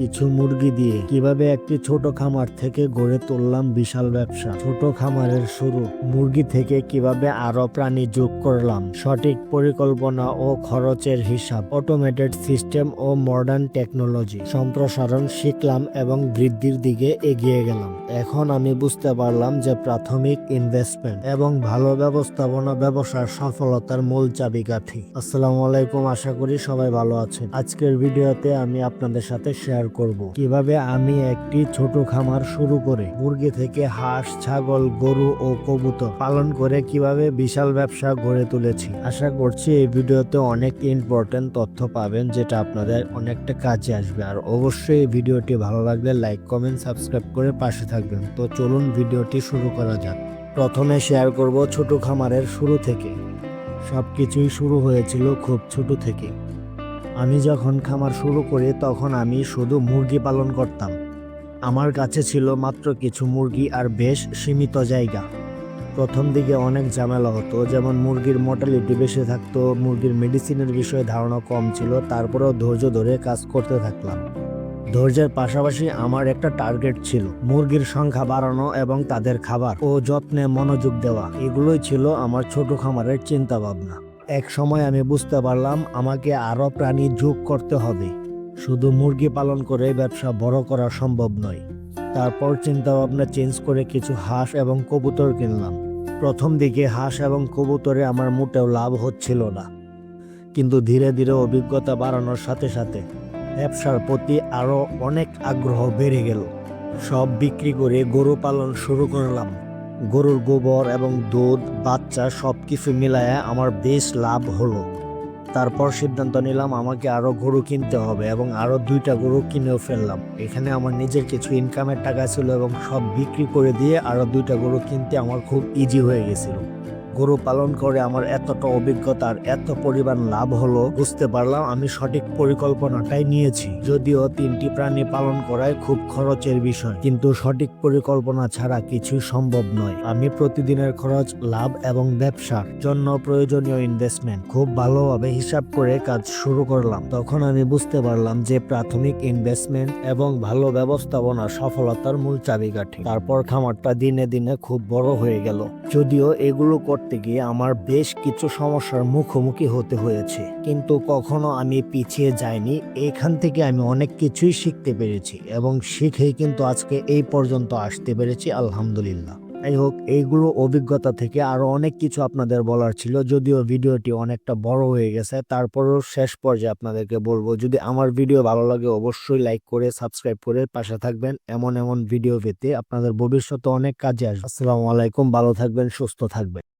কিছু মুরগি দিয়ে কীভাবে একটি ছোট খামার থেকে গড়ে তুললাম বিশাল ব্যবসা। ছোট খামারের শুরু মুরগি থেকে কীভাবে আরও প্রাণী যোগ করলাম, সঠিক পরিকল্পনা ও খরচের হিসাব অটোমেটেড সিস্টেম ও মডার্ন টেকনোলজি সম্প্রসারণ শিখলাম এবং বৃদ্ধির দিকে এগিয়ে গেলাম। এখন আমি বুঝতে পারলাম যে প্রাথমিক ইনভেস্টমেন্ট এবং ভালো ব্যবস্থাপনা ব্যবসার সফলতার মূল চাবিকাঠি। আসসালামু আলাইকুম, আশা করি সবাই ভালো আছেন। আজকের ভিডিওতে আমি আপনাদের সাথে শেয়ার করব। কীভাবে আমি একটি ছোট খামার শুরু করে মুরগি থেকে হাঁস, ছাগল, গরু ও কবুতর পালন করে কীভাবে বিশাল ব্যবসা গড়ে তুলেছি। আশা করছি এই ভিডিওতে অনেক ইম্পর্টেন্ট তথ্য পাবেন যেটা আপনাদের অনেকটা কাজে আসবে। আর অবশ্যই এই ভিডিওটি ভালো লাগলে লাইক কমেন্ট সাবস্ক্রাইব করে পাশে থাকবেন। তো চলুন ভিডিওটি শুরু করা যাক। প্রথমে শেয়ার করব ছোট খামারের শুরু থেকে। সব কিছুই শুরু হয়েছিল খুব ছোট থেকে। আমি যখন খামার শুরু করি, তখন আমি শুধু মুরগি পালন করতাম। আমার কাছে ছিল মাত্র কিছু মুরগি আর বেশ সীমিত জায়গা। প্রথম দিকে অনেক ঝামেলা হতো, যেমন মুরগির মোর্টালিটি বেশি থাকতো, মুরগির মেডিসিনের বিষয়ে ধারণা কম ছিল, তারপরেও ধৈর্য ধরে কাজ করতে থাকলাম। ধৈর্যের পাশাপাশি আমার একটা টার্গেট ছিল, মুরগির সংখ্যা বাড়ানো এবং তাদের খাবার ও যত্নে মনোযোগ দেওয়া। এগুলোই ছিল আমার ছোট খামারের চিন্তা ভাবনা এক সময় আমি বুঝতে পারলাম আমাকে আরও প্রাণী যোগ করতে হবে। শুধু মুরগি পালন করে ব্যবসা বড় করা সম্ভব নয়। তারপর চিন্তা ভাবনা চেঞ্জ করে কিছু হাঁস এবং কবুতর কিনলাম। প্রথম দিকে হাঁস এবং কবুতরে আমার মোটেও লাভ হচ্ছিল না। কিন্তু ধীরে ধীরে অভিজ্ঞতা বাড়ানোর সাথে সাথে ব্যবসার প্রতি আরও অনেক আগ্রহ বেড়ে গেল। সব বিক্রি করে গরু পালন শুরু করলাম। গরুর গোবর এবং দুধ, বাচ্চা সব কিছু মিলায় আমার বেশ লাভ হলো। তারপর সিদ্ধান্ত নিলাম আমাকে আরও গরু কিনতে হবে এবং আরও দুইটা গরু কিনেও ফেললাম। এখানে আমার নিজের কিছু ইনকামের টাকা ছিল এবং সব বিক্রি করে দিয়ে আরও দুইটা গরু কিনতে আমার খুব ইজি হয়ে গেছিল। গরু পালন করে আমার এতটা অভিজ্ঞতা আর এত পরিমাণ লাভ হলো, বুঝতে পারলাম আমি সঠিক পরিকল্পনাটাই নিয়েছি। যদিও তিনটি প্রাণী পালন করায় খুব খরচের বিষয়, কিন্তু সঠিক পরিকল্পনা ছাড়া কিছুই সম্ভব নয়। আমি প্রতিদিনের খরচ, লাভ এবং ব্যবসার জন্য প্রয়োজনীয় ইনভেস্টমেন্ট খুব ভালোভাবে হিসাব করে কাজ শুরু করলাম। তখন আমি বুঝতে পারলাম যে প্রাথমিক ইনভেস্টমেন্ট এবং ভালো ব্যবস্থাপনা সফলতার মূল চাবিকাঠি। তারপর খামারটা দিনে দিনে খুব বড় হয়ে গেল। যদিও এগুলো করতে গিয়ে আমার বেশ কিছু সমস্যার মুখোমুখি হতে হয়েছে। কিন্তু কখনো আমি পিছিয়ে যাইনি, এখান থেকে আমি অনেক কিছুই শিখতে পেরেছি এবং শিখেই কিন্তু আজকে এই পর্যন্ত আসতে পেরেছি, আলহামদুলিল্লাহ। যাই হোক, এইগুলো অভিজ্ঞতা থেকে আরও অনেক কিছু আপনাদের বলার ছিল, যদিও ভিডিওটি অনেকটা বড় হয়ে গেছে। তারপরেও শেষ পর্যায়ে আপনাদেরকে বলব, যদি আমার ভিডিও ভালো লাগে অবশ্যই লাইক করে, সাবস্ক্রাইব করে পাশে থাকবেন। এমন এমন ভিডিও পেতে আপনাদের ভবিষ্যতে অনেক কাজে আসবে। আসসালামু আলাইকুম, ভালো থাকবেন, সুস্থ থাকবেন।